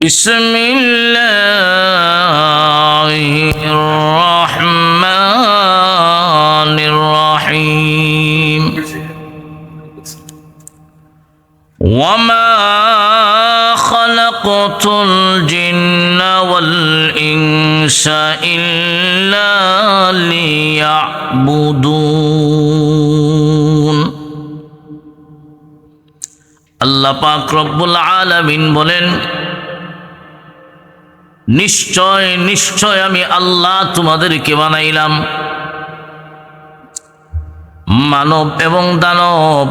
بسم الله الرحمن الرحيم وما خلقت الجن والإنس إلا ليعبدون আল্লাহ পাক রব্বুল আলামিন বলেন নিশ্চয় নিশ্চয় আমি আল্লাহ তোমাদেরকে বানাইলাম। মানব এবং দানব,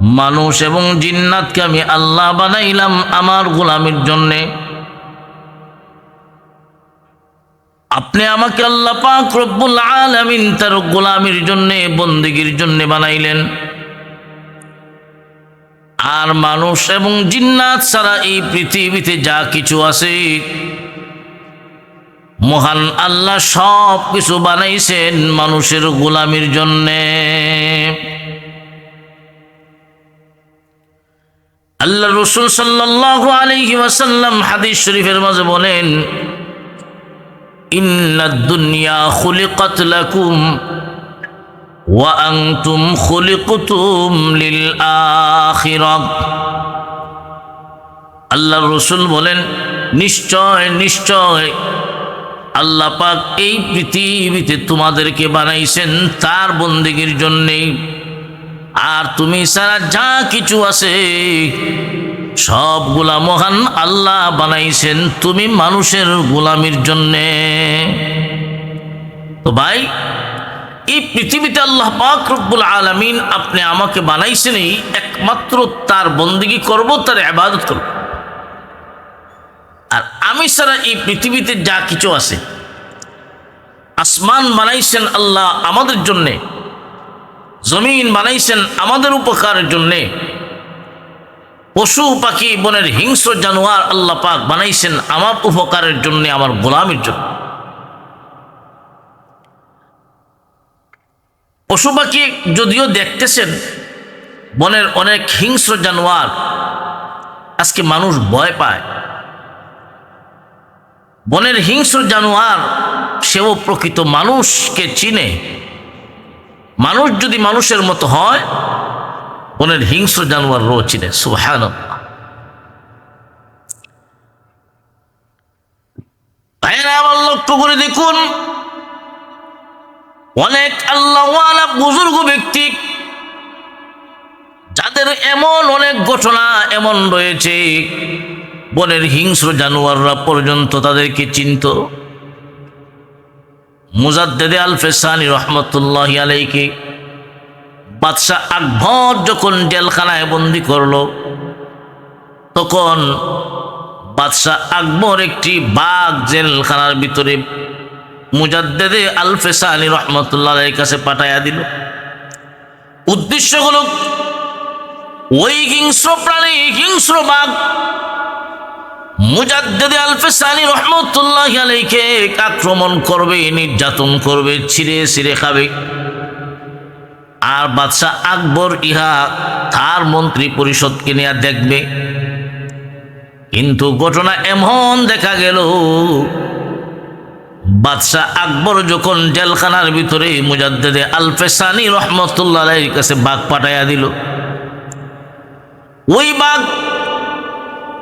মানুষ এবং জিন্নাতকে আমি আল্লাহ বানাইলাম আমার গোলামির জন্যে। আপনি আমাকে আল্লাহ পাক রব্বুল আলামিন তার গোলামির জন্যে, বন্দিগির জন্যে বানাইলেন। আর মানুষ এবং জিন্নাত ছাড়া এই পৃথিবীতে যা কিছু আছে, মহান আল্লাহ সব কিছু বানাইছেন মানুষের গোলামির জন্যে। আল্লাহ রসুল সাল্লাহ আলহি ওয়াসাল্লাম হাদিস শরীফের মাঝে বলেন ইন্না দুনিয়া খুলিকাত লাকুম وأنتم خلقتم للآخرة আল্লাহ রসুল বলেন নিশ্চয় নিশ্চয় আল্লাহ পাক এই পৃথিবীতে তোমাদেরকে বানাইছেন তার বন্দিগির জন্যে আর তুমি সারা যা কিছু আছে সবগুলা মহান আল্লাহ বানাইছেন তুমি মানুষের গোলামির জন্যে তো ভাই এই পৃথিবীতে আল্লাহ পাক রব্বুল আলমিন আপনি আমাকে বানাইছেন এই একমাত্র তার বন্দিগি করব, তার আবাদত করব। আর আমি সারা এই পৃথিবীতে যা কিছু আছে, আসমান বানাইছেন আল্লাহ আমাদের জন্যে, জমিন বানাইছেন আমাদের উপকারের জন্যে, পশু, পাখি, বনের হিংস্র জানোয়ার আল্লাহ পাক বানাইছেন আমার উপকারের জন্যে, আমার গোলামের জন্য। পশু পাখি যদিও দেখতেছেন, বনের অনেক হিংস্র জানোয়ার, আজকে মানুষ ভয় পায়। বনের হিংস্র জানোয়ার, সেও প্রকৃত মানুষকে চিনে। মানুষ যদি মানুষের মতো হয়, বনের হিংস্র জানোয়ার রো চিনে সুহান লক্ষ্য করে দেখুন অনেক আল্লাহওয়ালা বুজুর্গ ব্যক্তি, যাদের এমন অনেক ঘটনা এমন রয়েছে, বনের হিংস্র জানোয়াররা পর্যন্ত তাদেরকে চিনত। মুজাদ্দেদে আল ফেসানি রহমতুল্লাহ আলাইকে বাদশাহ আকবর যখন জেলখানায় বন্দি করল, তখন বাদশাহ আকবর একটি বাঘ জেলখানার ভিতরে মুজাদ্দেদে আল ফেসানি রহমতুল্লাহ কাছে পাঠাইয়া দিল। উদ্দেশ্য হল, ওই হিংস্র প্রাণী, হিংস্র বাঘ মুজাদ্দেদে আল ফেসানি রহমতুল্লাহ আলাইকে আক্রমণ করবে, নির্যাতন করবে, ছিঁড়ে ছিঁড়ে খাবে। আর বাদশাহ আকবর ইহা তার মন্ত্রী পরিষদকে নিয়ে দেখবে। কিন্তু ঘটনা এমন দেখা গেল বাদশাহ আকবর যখন জেলখানার ভিতরে মুজাদ্দেদে আলফেসানি রহমতুল্লাহ কাছে বাঘ পাঠাইয়া দিল। ওই বাঘ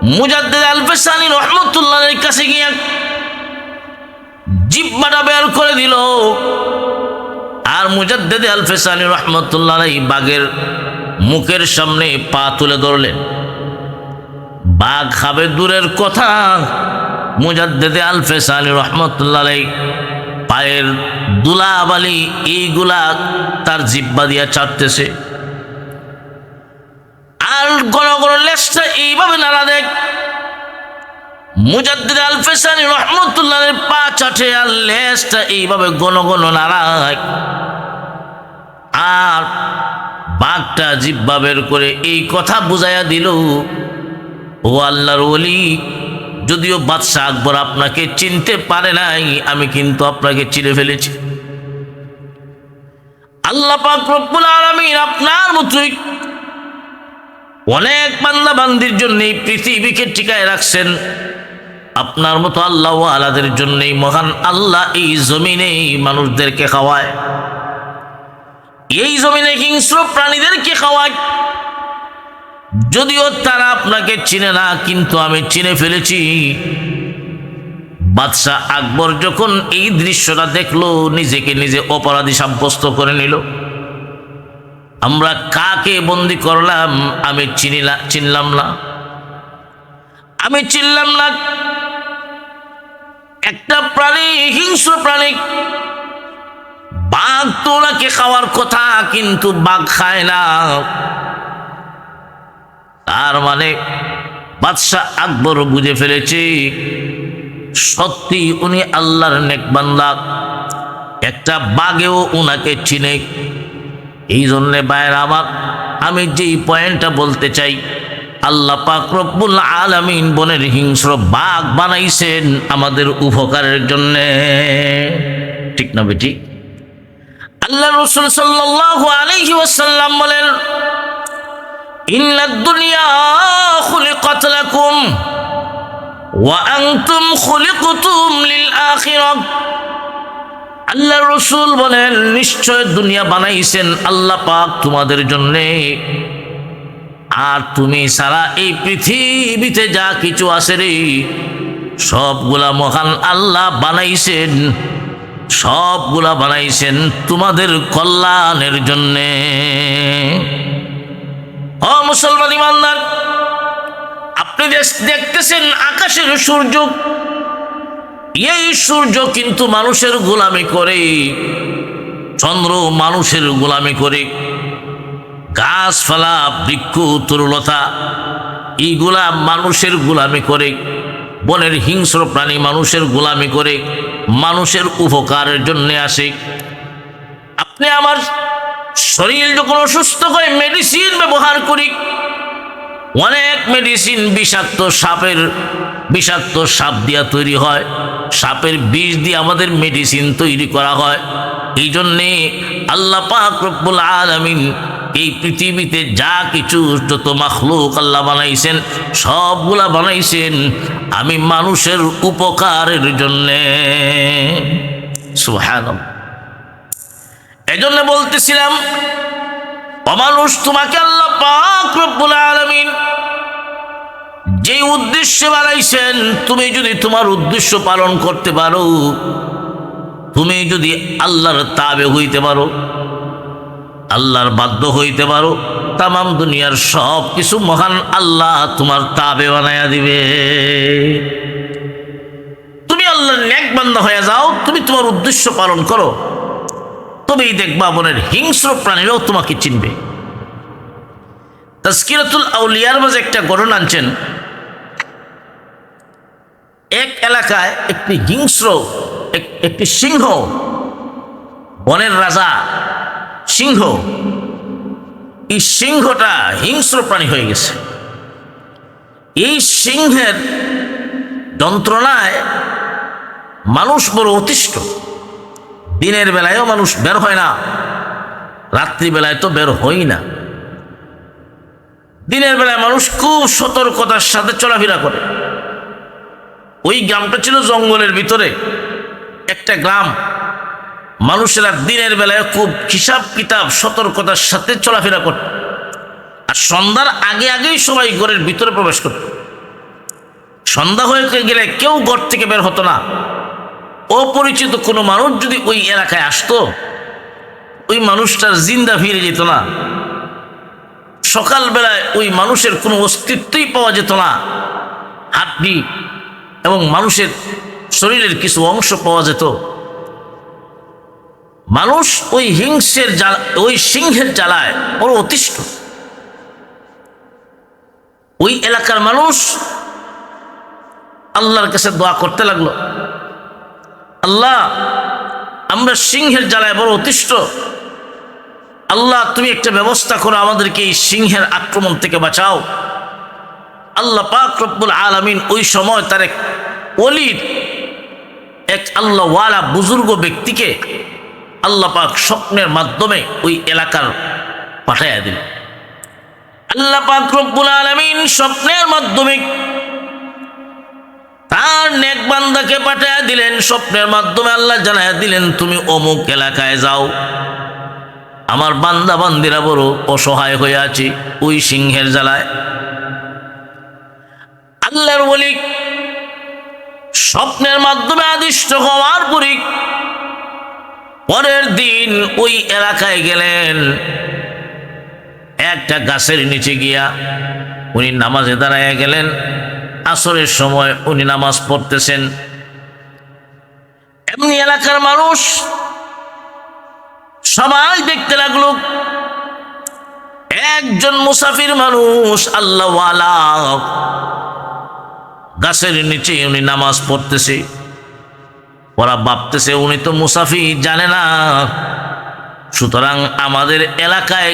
মুজাদ্দেদ আলফেসানি রহমতুল্লাহ কাছে গিয়া জিব্বাটা বের করে দিল। আর মুজাদ্দেদে আলফেসানি রহমতুল্লাহ বাঘের মুখের সামনে পা তুলে ধরলেন। বাঘ খাবে দূরের কথা। মুজাদ্দেদে আলফেস আলী রহমতুল্লাহ পায়ের দুলা দুলাবালি এইগুলা তার জিব্বা দিয়া চাটতেছে। আর গণ গণ লেসটা এইভাবে নাড়া দেখ। মুজাদ্দিদ আলফেসানি রহমতুল্লাহ পা চাটে আর লেসটা এইভাবে গণ গণ নাড়ায় আর বাঘটা জিব্বা বের করে এই কথা বুঝাইয়া দিল, ও আল্লাহর ওলি যদিও বাদশাহ আকবর আপনাকে চিনতে পারে নাই, আমি কিন্তু আপনাকে চিনে ফেলেছি। আপনার মতোই অনেক বান্দা বান্দির পৃথিবীকে রাখছেন। আপনার মতো আল্লাহ আলাদের জন্যই মহান আল্লাহ এই জমিনে মানুষদেরকে খাওয়ায়। এই জমিনে হিংস্র প্রাণীদেরকে খাওয়ায়। যদিও তারা আপনাকে চিনে না, কিন্তু আমি চিনে ফেলেছি। বাদশাহ আকবর যখন এই দৃশ্যটা দেখল, নিজেকে নিজে অপরাধী সাব্যস্ত করে নিল। আমরা কাকে বন্দি করলাম, আমি চিনিলা চিনলাম না। আমি চিনলাম না, একটা প্রাণী, হিংস্র প্রাণী। বাঘ তো ওনাকে খাওয়ার কথা, কিন্তু বাঘ খায় না। তার মানে বাদশাহ আকবর বুঝে ফেলেছে, সত্যি উনি আল্লাহর নেকবান্দা একটা বাঘেও উনাকে চিনে। এই জন্যে বাইর আমার, আমি যেই পয়েন্টটা বলতে চাই, আল্লাহ পাক রব্বুল আলামিন বনের হিংস্র বাঘ বানাইছেন আমাদের উপকারের জন্যে। ঠিক না বেটি আল্লাহ রসুল সাল্লাল্লাহু আলাইহি ওয়াসাল্লাম বলেন ইন্নাদ দুনিয়া খুলিকাত লাকুম ওয়া আনতুম খুলিকতুম লিল আখিরাহ। আল্লাহ রসুল বলেন, নিশ্চয় দুনিয়া বানাইছেন আল্লাহ পাক তোমাদের জন্যে। আর তুমি সারা এই পৃথিবীতে যা কিছু আছে রে, সবগুলা মহান আল্লাহ বানাইছেন। সবগুলা বানাইছেন তোমাদের কল্যাণের জন্যে। ও মুসলমান ইমানদার। আপনি দেখ- দেখতেছেন আকাশের সূর্য, এই সূর্য কিন্তু মানুষের গোলামি করে, চন্দ্র মানুষের গোলামি করে। গাছপালা, বৃক্ষ, তরুলতা, এইগুলা মানুষের গোলামি করে, বনের হিংস্র প্রাণী মানুষের গোলামি করে, মানুষের উপকারের জন্য আসে। আপনি আমার শরীর যখন অসুস্থ করে মেডিসিন ব্যবহার করি, অনেক মেডিসিন বিষাক্ত সাপের, বিষাক্ত সাপ দিয়া তৈরি হয়, সাপের বিষ দিয়ে আমাদের মেডিসিন তৈরি করা হয়। এই জন্যে আল্লাহ পাক আলামিন এই পৃথিবীতে যা কিছু যত মাখলুক আল্লাহ বানাইছেন, সবগুলা বানাইছেন আমি মানুষের উপকারের জন্যে। সুবহানাল্লাহ। এজন্য বলতেছিলাম, অমানুষ তোমাকে আল্লাহ পাক রব্বুল আলামিন যে উদ্দেশ্যে বানাইছেন, তুমি যদি তোমার উদ্দেশ্য পালন করতে পারো, তুমি যদি আল্লাহর তাবে হইতে পারো, আল্লাহর বাধ্য হইতে পারো, তামাম দুনিয়ার সব কিছু মহান আল্লাহ তোমার তাবে বানাইয়া দিবে। তুমি আল্লাহর ন্যাক বান্দা হয়ে যাও, তুমি তোমার উদ্দেশ্য পালন করো। তবেই দেখবা মনের হিংস্র প্রাণীরাও তোমাকে চিনবে। তাস্কিরাতুল আউলিয়ার মাঝে একটা ঘটনা আনছেন। এক এলাকায় একটি হিংস্র একটি সিংহ, বনের রাজা সিংহ। এই সিংহটা হিংস্র প্রাণী হয়ে গেছে। এই সিংহের যন্ত্রণায় মানুষ বড় অতিষ্ঠ। দিনের বেলায়ও মানুষ বের হয় না, রাত্রিবেলায় তো বের হই না। দিনের বেলায় মানুষ খুব সতর্কতার সাথে চলাফেরা করে। ওই গ্রামটা ছিল জঙ্গলের ভিতরে, একটা গ্রাম। মানুষেরা দিনের বেলায় খুব হিসাব কিতাব সতর্কতার সাথে চলাফেরা করত। আর সন্ধ্যার আগে আগেই সবাই ঘরের ভিতরে প্রবেশ করত। সন্ধ্যা হয়ে গেলে কেউ ঘর থেকে বের হতো না। অপরিচিত কোনো মানুষ যদি ওই এলাকায় আসতো, ওই মানুষটার জিন্দা ফিরে যেত না। সকালবেলায় ওই মানুষের কোনো অস্তিত্বই পাওয়া যেত না। হাড্ডি এবং মানুষের শরীরের কিছু অংশ পাওয়া যেত। মানুষ ওই হিংসের জ্বালা ওই সিংহের জ্বালায় বড় অতিষ্ঠ। ওই এলাকার মানুষ আল্লাহর কাছে দোয়া করতে লাগল। আল্লাহ, আমরা সিংহের জ্বালায় বড় অতিষ্ঠ। আল্লাহ, তুমি একটা ব্যবস্থা করো, আমাদেরকে এই সিংহের আক্রমণ থেকে বাঁচাও। আল্লাহ পাক রব্বুল আলামিন ওই সময় তার এক অলির এক আল্লাহ ওয়ালা বুজুর্গ ব্যক্তিকে আল্লাহ পাক স্বপ্নের মাধ্যমে ওই এলাকার পাঠাইয়া দিল। আল্লাহ পাক রব্বুল আলামিন স্বপ্নের মাধ্যমে তার নেক বান্দাকে পাঠায় দিলেন, স্বপ্নের মাধ্যমে আল্লাহ জানায় দিলেন, তুমি অমুক এলাকায় যাও। আমার বান্দা বান্দিরা বড় অসহায় হয়ে আছি, ওই সিংহের জ্বালায়। আল্লাহর বলি, স্বপ্নের মাধ্যমে আদিষ্ট হওয়ার পরে পরের দিন ওই এলাকায় গেলেন, একটা গাছের নিচে গিয়া উনি নামাজে দাঁড়ায় গেলেন। আসরের সময় উনি নামাজ পড়তেছেন। এমনি এলাকার মানুষ সবাই দেখতে লাগল। একজন মুসাফির মানুষ আল্লাহওয়ালা গাছের নিচে উনি নামাজ পড়তেছে। ওরা ভাবতেছে, উনি তো মুসাফির, জানে না। সুতরাং আমাদের এলাকায়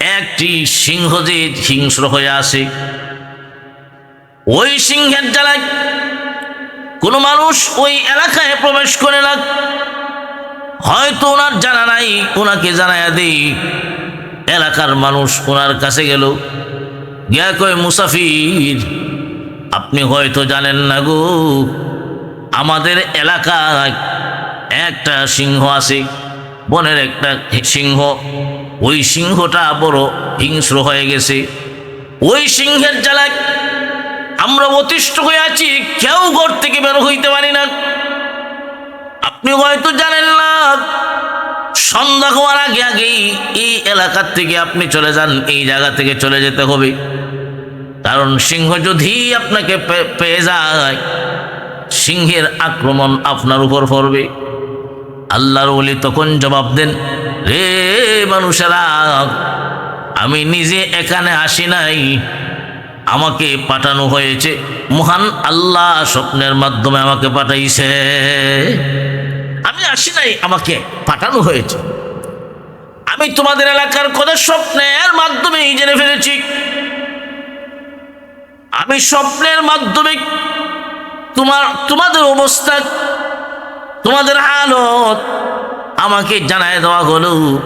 একটি সিংহ যে হিংস্র হয়ে আসে ওই সিংহের জ্বালায় কোনো মানুষ ওই এলাকায় প্রবেশ করে না। হয়তো ওনার জানা নাই, ওনাকে জানায়া দেই, এলাকার মানুষ ওনার কাছে গেল, গিয়া কয়, মুসাফির, আপনি হয়তো জানেন না গো, আমাদের এলাকায় একটা সিংহ আছে। বনের একটা সিংহ। ওই সিংহটা বড় হিংস্র হয়ে গেছে। ওই সিংহের জ্বালায় আমরা অতিষ্ঠ হয়ে আছি, কেউ ঘর থেকে বের হইতে পারি না। আপনি হয়তো জানেন না, সন্ধ্যা হওয়ার আগে আগেই এই এলাকার থেকে আপনি চলে যান, এই জায়গা থেকে চলে যেতে হবে। কারণ সিংহ যদি আপনাকে পেয়ে যায়, সিংহের আক্রমণ আপনার উপর পড়বে। আল্লাহর ওলি তখন জবাব দেন রে মানুষেরা, আমি নিজে এখানে আসি নাই। আমাকে পাঠানো হয়েছে। মহান আল্লাহ স্বপ্নের মাধ্যমে আমাকে পাঠাইছে। আমি আসি নাই, আমাকে পাঠানো হয়েছে। আমি তোমাদের এলাকার কথা স্বপ্নের মাধ্যমে জেনে ফেলেছি। আমি স্বপ্নের মাধ্যমে তোমার, তোমাদের অবস্থা তোমাদের হালত আমাকে জানায় দেওয়া হলো।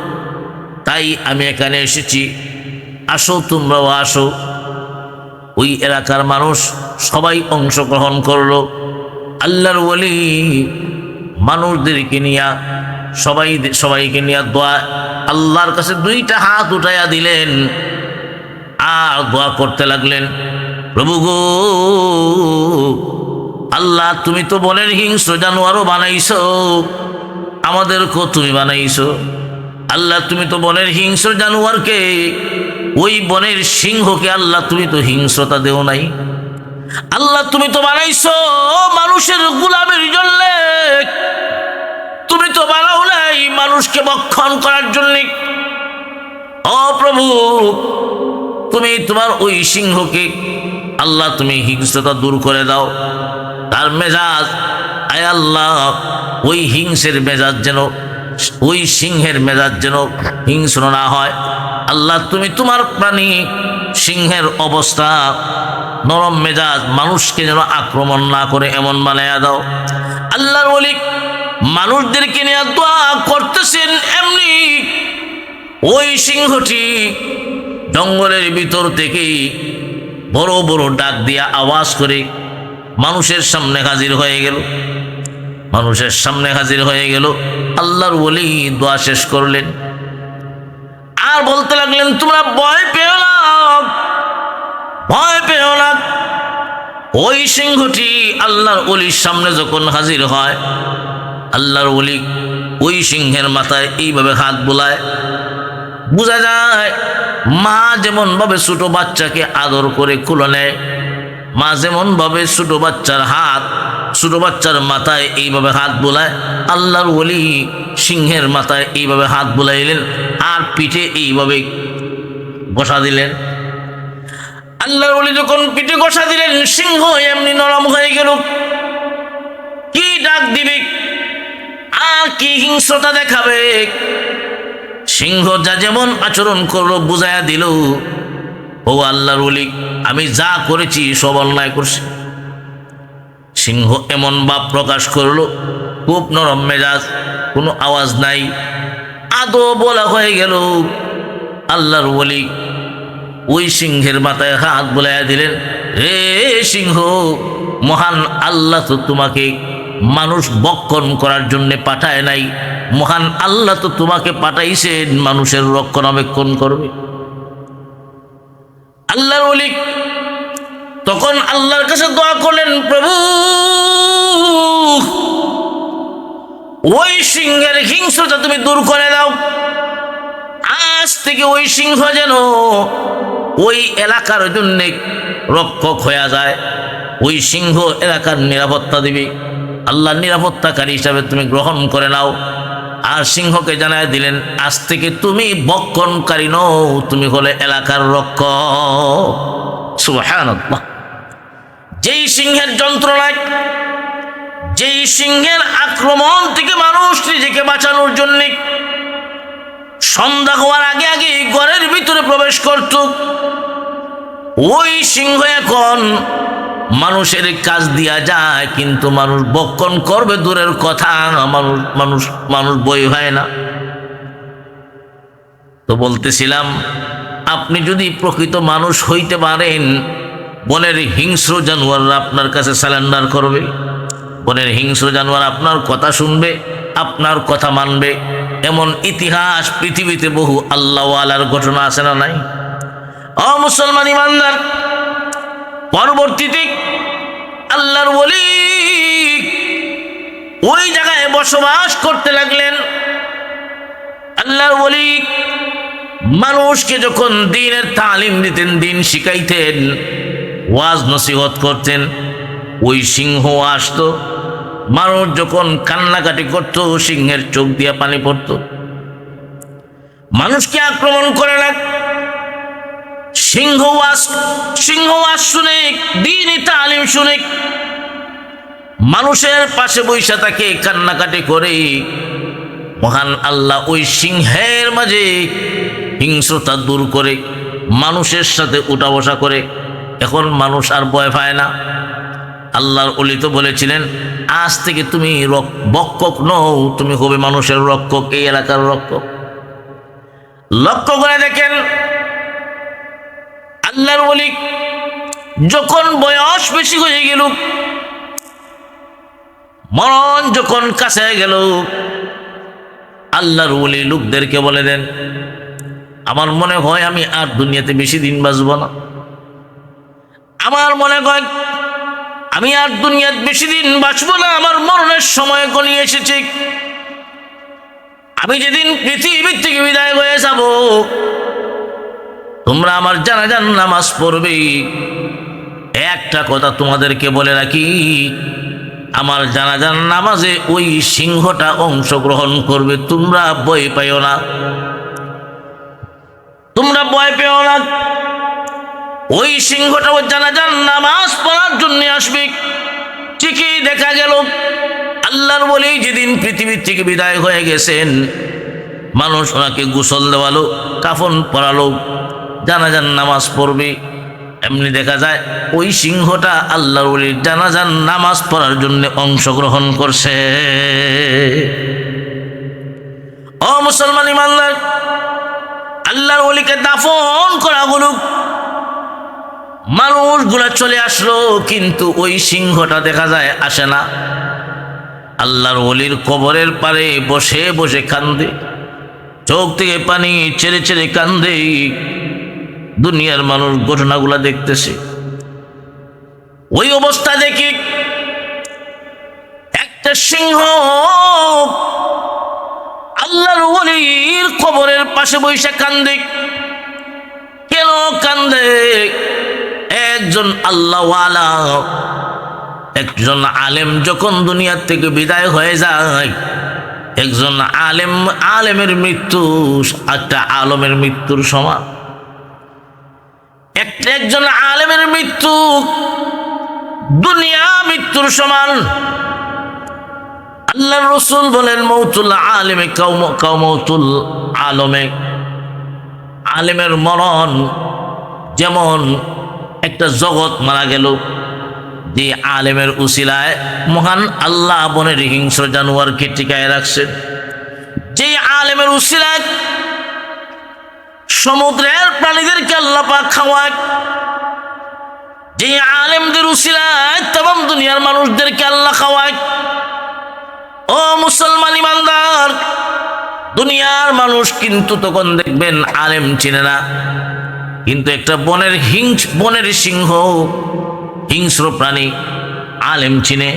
তাই আমি এখানে এসেছি। আসো, তোমরাও আসো। ওই এলাকার মানুষ সবাই অংশগ্রহণ করল। আল্লাহর ওলি মানুষদেরকে নিয়া, সবাই সবাইকে নিয়ে দোয়া, আল্লাহর কাছে দুইটা হাত উঠাইয়া দিলেন। আর দোয়া করতে লাগলেন, প্রভু গো আল্লাহ, তুমি তো বনের হিংস্র জানোয়ারও বানাইছো। আমাদেরকেও তুমি বানাইছো। আল্লাহ, তুমি তো বনের হিংস্র জানোয়ারকে, ওই বনের সিংহকে আল্লাহ, তুমি তো হিংস্রতা দেও নাই। আল্লাহ, তুমি তো বানাইছো মানুষের গুলামের জন্য। তুমি তো বানাও নাই মানুষকে বক্ষণ করার জন্য। ও প্রভু, তুমি তোমার ওই সিংহকে আল্লাহ, তুমি হিংস্রতা দূর করে দাও। তার মেজাজ, আয় আল্লাহ, ওই হিংসের মেজাজ যেন, ওই সিংহের মেজাজ যেন হিংস্র না হয়। আল্লাহ, তুমি তোমার প্রাণী সিংহের অবস্থা, নরম মেজাজ, মানুষকে যেন আক্রমণ না করে এমন বানাইয়া দাও। আল্লাহর বলি মানুষদেরকে নিয়ে দোয়া করতেছেন এমনি। ওই সিংহটি জঙ্গলের ভিতর থেকেই বড় বড় ডাক দিয়া আওয়াজ করে মানুষের সামনে হাজির হয়ে গেল। মানুষের সামনে হাজির হয়ে গেল। আল্লাহর বলি দোয়া শেষ করলেন। আর বলতে লাগলেন, তোমরা ভয় পেও না, ভয় পেও না। ওই সিংহটি আল্লাহর অলির সামনে যখন হাজির হয়, আল্লাহর অলি ওই সিংহের মাথায় এইভাবে হাত বোলায়। বোঝা যায়, মা যেমন ভাবে ছোট বাচ্চাকে আদর করে খুলে নেয় মা যেমন ভাবে ছোট বাচ্চার হাত, ছোট বাচ্চার মাথায় এইভাবে হাত বোলায়, আল্লাহর ওলি সিংহের মাথায় এইভাবে হাত বোলাইলেন আর পিঠে এইভাবে বসা দিলেন। আল্লাহর ওলি যখন পিঠে বসা দিলেন, সিংহ এমনি নরম হয়ে গেল। কি ডাক দিবে? আর কি হিংস্রতা দেখাবে? সিংহ যা যেমন আচরণ করল, বুঝাইয়া দিল ও আল্লাহর ওলি, আমি যা করেছি সব অন্যায় করছি। সিংহ এমন ভাব প্রকাশ করল, খুব নরম মেজাজ, কোনো আওয়াজ নাই, আদৌ বলা হয়ে গেল, আল্লাহর ওলি ওই সিংহের মাথায় হাত বোলাইয়া দিলেন রে সিংহ, মহান আল্লাহ তো তোমাকে মানুষ বক্ষণ করার জন্য পাঠায় নাই, মহান আল্লাহ তো তোমাকে পাঠাইছেন, মানুষের রক্ষণাবেক্ষণ করবে। আল্লাহর ওলি। তখন আল্লাহর কাছে দোয়া করলেন, প্রভু, ওই সিংহের হিংস্রতা তুমি দূর করে দাও। আজ থেকে ওই সিংহ যেন ওই এলাকার জন্য রক্ষক হয়ে যায়। ওই সিংহ এলাকার নিরাপত্তা দিবে। আল্লাহর নিরাপত্তাকারী হিসাবে তুমি গ্রহণ করে নাও। আর সিংহকে জানায় দিলেন, আজ থেকে তুমি বক্ষণকারী নও, তুমি হলে এলাকার রক্ষক। সুবহানাল্লাহ। যেই সিংহের যন্ত্রণায়, যেই সিংহের আক্রমণ থেকে মানুষ নিজেকে বাঁচানোর জন্য সন্ধ্যা হওয়ার আগে আগে ঘরের ভিতরে প্রবেশ করত, ওই সিংহ এখন মানুষের কাজ দিয়া যায়, কিন্তু মানুষ বক্ষণ করবে দূরের কথা মানুষ মানুষ মানুষ বই হয় না। তো বলতেছিলাম, আপনি যদি প্রকৃত মানুষ হইতে পারেন, বনের হিংস্র জানোয়াররা আপনার কাছে স্যালেন্ডার করবে। বনের হিংস্র জানোয়ার আপনার কথা শুনবে, আপনার কথা মানবে। এমন ইতিহাস পৃথিবীতে বহু আল্লাহওয়ালার ঘটনা আছে না নাই? অ মুসলমান ইমানদার পরবর্তীতে আল্লাহর বলি ওই জায়গায় বসবাস করতে লাগলেন। আল্লাহর বলি মানুষকে যখন দিনের তালিম দিতেন, দিন শিখাইতেন, ওয়াজ নসিহত করতেন, ওই সিংহ আসতো, মানুষ যখন কান্নাকাটি করত, সিংহের চোখ দিয়ে পানি পড়ত। মানুষকে আক্রমণ করে না। সিংহ ওয়াজ সিংহ ওয়াজ শুনে দিন তালিম শুনে, মানুষের পাশে বৈশা তাকে কান্নাকাটি করে। মহান আল্লাহ ওই সিংহের মাঝে হিংস্রতা দূর করে, মানুষের সাথে উঠা বসা করে। এখন মানুষ আর ভয় পায় না। আল্লাহর অলি তো বলেছিলেন, আজ থেকে তুমি বক্ষক নও, তুমি হবে মানুষের রক্ষক, এই এলাকার রক্ষক। লক্ষ্য করে দেখেন আল্লাহর অলি যখন বয়স বেশি হয়ে গেল, মরণ যখন কাছে গেল, আল্লাহর বলি লোকদেরকে বলে দেন, আমার মনে হয় আমি আর দুনিয়াতে বেশি দিন বাঁচব না। আমার মনে হয় আমি আর দুনিয়াতে বেশি দিন বাঁচব না, আমার মরণের সময় গলিয়ে এসেছে। আমি যেদিন পৃথিবীর থেকে বিদায় হয়ে যাব তোমরা আমার জানাজান নামাজ পড়বে। একটা কথা তোমাদেরকে বলে রাখি, আমার জানাজান নামাজে ওই সিংহটা অংশগ্রহণ করবে, তোমরা ভয় পাইও না। তোমরা ভয় পেও না। ওই সিংহটা ওই জানাজান নামাজ পড়ার জন্য আসবে। ঠিকই দেখা গেল, আল্লাহর বলেই যেদিন পৃথিবীর থেকে বিদায় হয়ে গেছেন, মানুষ ওনাকে গোসল দেওয়ালো, কাফন পরালো জানাজান নামাজ পড়বে। এমনি দেখা যায় ওই সিংহটা আল্লাহর ওলির জানাজান নামাজ পড়ার জন্য অংশগ্রহণ করছে। ও মুসলমান ইমানদার, আল্লাহর অলিকে দাফন করা হলো মানুষগুলা চলে আসলো, কিন্তু ওই সিংহটা দেখা যায় আসে না। আল্লাহর অলির কবরের পারে বসে বসে কান্দে, চোখ থেকে পানি ছেড়ে ছেড়ে কান্দে। দুনিয়ার মানুষ ঘটনাগুলা দেখতেছে। ওই অবস্থা দেখি একটা সিংহ আল্লাহর ওলির কবরের পাশে বৈশা কান্দে। কেন কান্দে? একজন আল্লাহওয়ালা, একজন আলেম যখন দুনিয়ার থেকে বিদায় হয়ে যায়, একজন আলেম, আলেমের মৃত্যু, একটা আলমের মৃত্যুর সমান। একজন আলেমের মৃত্যু, দুনিয়া মৃত্যুর সমান। আল্লাহ রসুল বলেন, মৌতুল আলেমে কৌমতুল আলমে। আলেমের মরণ যেমন একটা জগৎ মারা গেল, যে আলেমের উসিলায় মহান আল্লাহ বনের হিংস্র জানোয়ারকে টিকায় রাখছেন। যে আলেমের উসিলায় সমুদ্রের প্রাণীদেরকে আল্লাহ পাক খাওয়ায় যে আলেমদের উসিলায়, তাম দুনিয়ার মানুষদেরকে আল্লাহ খাওয়ায় ও মুসলমান ইমানদার, দুনিয়ার মানুষ কিন্তু তখন দেখবেন আলেম চিনে না। কিন্তু একটা বনের হিংস, বনের সিংহ, হিংস্র প্রাণী আলেম চিনে।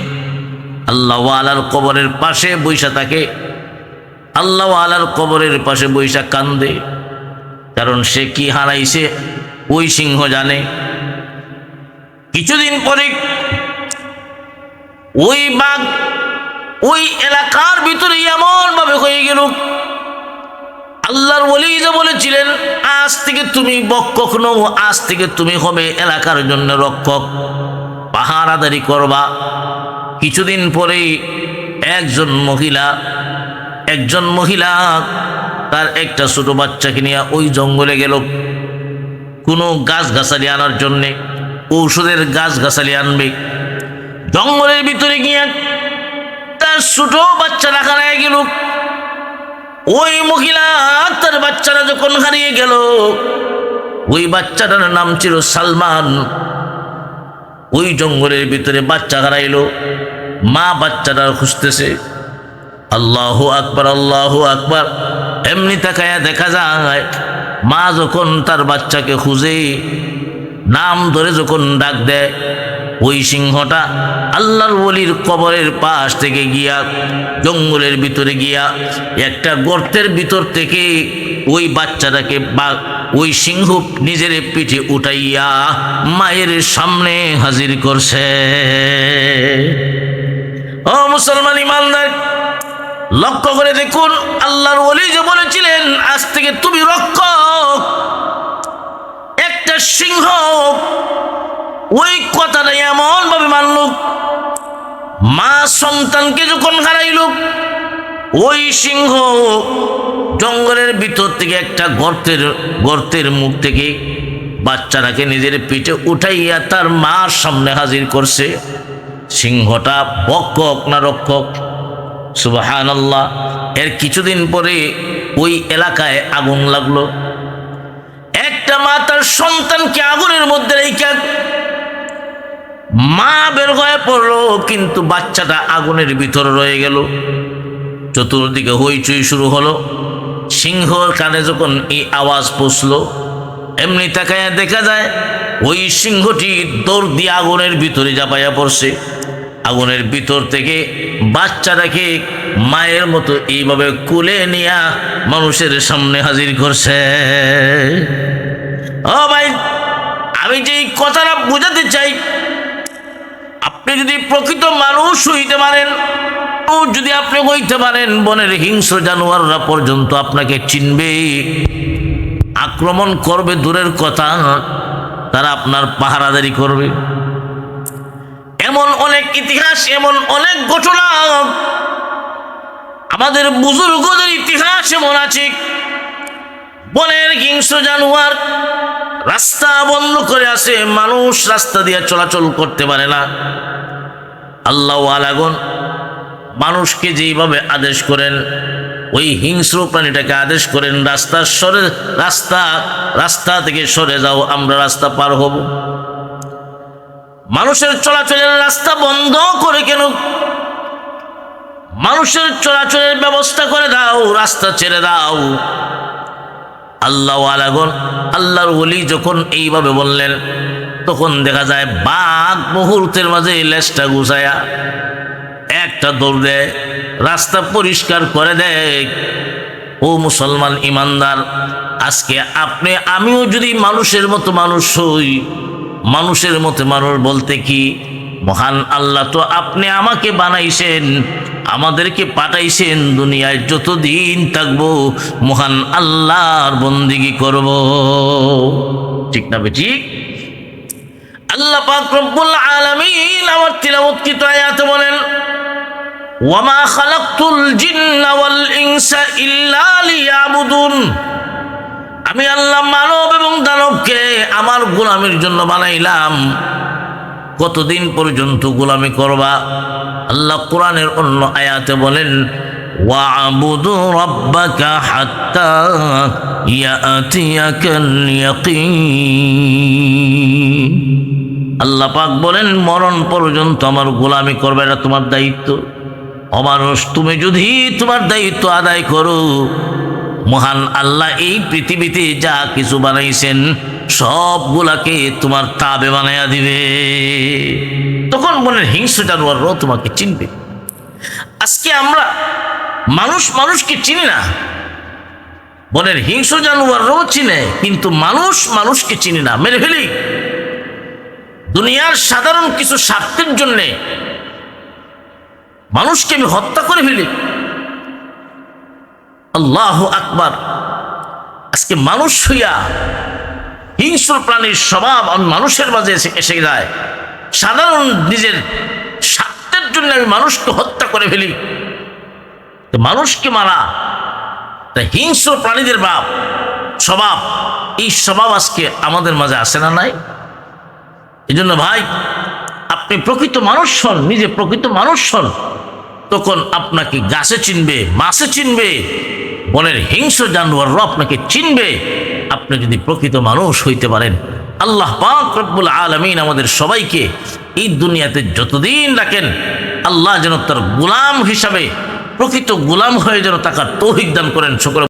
আল্লাহ আলার কবরের পাশে বৈশা থাকে আল্লাহ আলার কবরের পাশে বৈশা কান্দে। কারণ সে কি হারাইছে, ওই সিংহ জানে। কিছুদিন পরে ওই বাঘ ওই এলাকার ভিতরে এমন ভাবে হয়ে গেল। আল্লাহর বলি যে বলেছিলেন, আজ থেকে তুমি বক্ষক নও, আজ থেকে তুমি হবে এলাকার জন্য রক্ষক। পাহারাদারি করবা। কিছুদিন পরেই একজন মহিলা একজন মহিলা তার একটা ছোট বাচ্চাকে নিয়ে ওই জঙ্গলে গেল। কোনো গাছ গাছালি আনার জন্যে ঔষধের গাছ গাছালি আনবে। জঙ্গলের ভিতরে গিয়ে তার ছোট বাচ্চা রাখা গেল। ওই মহিলা তার বাচ্চারা যখন হারিয়ে গেল, ওই বাচ্চাটার নাম ছিল সালমান। ওই জঙ্গলের ভিতরে বাচ্চা হারাইলো। মা বাচ্চাটা খুঁজতেছে। আল্লাহ আকবার আল্লাহ আকবার। এমনি তাকায়া দেখা যায়, মা যখন তার বাচ্চাকে খুঁজে, নাম ধরে যখন ডাক দেয়, ওই সিংহটা আল্লাহর বলির কবরের পাশ থেকে গিয়া, জঙ্গলের ভিতরে গিয়া, একটা গর্তের ভিতর থেকে ওই বাচ্চাটাকে বা ওই সিংহ নিজের পিঠে উঠাইয়া মায়ের সামনে হাজির করছে। ও মুসলমান ইমানদার লক্ষ্য করে দেখুন, আল্লাহর ওলি যে বলেছিলেন, আজ থেকে তুমি রক্ষক। একটা সিংহ ওই কথাটা এমন ভাবে মানল মা সন্তানকে যখন হারাইল, ওই সিংহ জঙ্গলের ভিতর থেকে একটা গর্তের গর্তের মুখ থেকে বাচ্চাটাকে নিজের পিঠে উঠাইয়া তার মার সামনে হাজির করছে। সিংহটা বক্ষক না রক্ষক। সুবাহান আল্লাহ এর কিছুদিন পরে ওই এলাকায় আগুন লাগল। একটা মা তার সন্তানকে আগুনের মধ্যে রেখে মা বের হয়ে পড়ল, কিন্তু বাচ্চাটা আগুনের ভিতরে রয়ে গেল। চতুর্দিকে হইচই শুরু হলো। সিংহর কানে যখন এই আওয়াজ পৌঁছলো, এমনি তাকায় দেখা যায়, ওই সিংহটি দৌড় দিয়ে আগুনের ভিতরে চাপাইয়া পড়ছে। আগুনের ভিতর থেকে বাচ্চাটাকে মায়ের মতো এইভাবে কুলে নিয়া মানুষের সামনে হাজির করছে। ও ভাই, আমি যে কথাটা বোঝাতে চাই, আপনি যদি প্রকৃত মানুষ হইতে পারেন, ও যদি আপনি হইতে পারেন, বনের হিংস্র জানোয়াররা পর্যন্ত আপনাকে চিনবে। আক্রমণ করবে দূরের কথা, তারা আপনার পাহারাদারি করবে। এমন অনেক ইতিহাস, এমন অনেক ঘটনা। আমাদের বুজুর্গদের ইতিহাস এমন আছে। বনের হিংস্র জানোয়ার রাস্তা বন্ধ করে আসে মানুষ রাস্তা দিয়ে চলাচল করতে পারে না। আল্লাহ আলাগন মানুষকে যেইভাবে আদেশ করেন, ওই হিংস্র প্রাণীটাকে আদেশ করেন রাস্তার সরে, রাস্তা রাস্তা থেকে সরে যাও, আমরা রাস্তা পার হব। মানুষের চলাচলের রাস্তা বন্ধ করে কেন? মানুষের চলাচলের ব্যবস্থা করে দাও, রাস্তা ছেড়ে দাও। আল্লাহ আলাগন আল্লাহর ওলি যখন এইভাবে বললেন, তখন দেখা যায় বাঘ মুহূর্তের মাঝে লেজটা গুছায়া একটা দৌড় দেয়, রাস্তা পরিষ্কার করে দেয়। ও মুসলমান ইমানদার, আজকে আপনি, আমিও যদি মানুষের মতো মানুষ হই মানুষের মতো মানুষ বলতে কি, মহান আল্লাহ তো আপনি আমাকে বানাইছেন, আমাদেরকে পাঠাইছেন, দুনিয়ায় যতদিন থাকব মহান আল্লাহর বন্দিগি করব। ঠিক না ঠিক? আল্লাহ পাক রব্বুল আলামিন আমার তিলাওয়াতকৃত আয়াতে বলেন ওয়ামা খালাকতুল জিন্না ওয়াল ইনসা ইল্লা লিয়াবুদুন। আমি আল্লাহ মানব এবং দানবকে আমার গোলামির জন্য বানাইলাম। কতদিন পর্যন্ত গোলামি করবা? আল্লাহ কোরআনের অন্য আয়াতে বলেন, ওয়াবুদু আল্লাহ পাক বলেন, মরণ পর্যন্ত আমার গোলামি করবে, এটা তোমার দায়িত্ব। অমানুষ, তুমি যদি তোমার দায়িত্ব আদায় করো মহান আল্লাহ এই পৃথিবীতে যা কিছু বানাইছেন, সবগুলাকে তোমার তাবে বানাইয়া দিবে। তখন মনের হিংস্র জানোয়াররাও তোমাকে চিনবে। আজকে আমরা মানুষ মানুষকে চিনি না বনের হিংস্র জানোয়াররাও চিনে, কিন্তু মানুষ মানুষকে চিনি না। মেরে ফেলি। দুনিয়ার সাধারণ কিছু স্বার্থের জন্যে মানুষকে আমি হত্যা করে ফেলি। আল্লাহ আকবার। আজকে মানুষ হইয়া হিংস্র প্রাণীর স্বভাব মানুষের মাঝে এসে যায়। সাধারণ নিজের স্বার্থের জন্য আমি মানুষকে হত্যা করে ফেলি। মানুষকে মারা, তা হিংস্র প্রাণীদের বাপ, স্বভাব, এই স্বভাব আজকে আমাদের মাঝে আসে না নাই? এই জন্য ভাই, আপনি প্রকৃত মানুষ হন, নিজে প্রকৃত মানুষ হন, তখন আপনাকে গাছে চিনবে, মাছে চিনবে বনের হিংস্র জানোয়াররা আপনাকে চিনবে। আপনি যদি প্রকৃত মানুষ হইতে পারেন, আল্লাহ পাক রব্বুল আলমিন আমাদের সবাইকে এই দুনিয়াতে যতদিন রাখেন, আল্লাহ যেন তার গুলাম হিসাবে, প্রকৃত গুলাম হয়ে যেন তাকার তৌহিক দান করেন। সকলে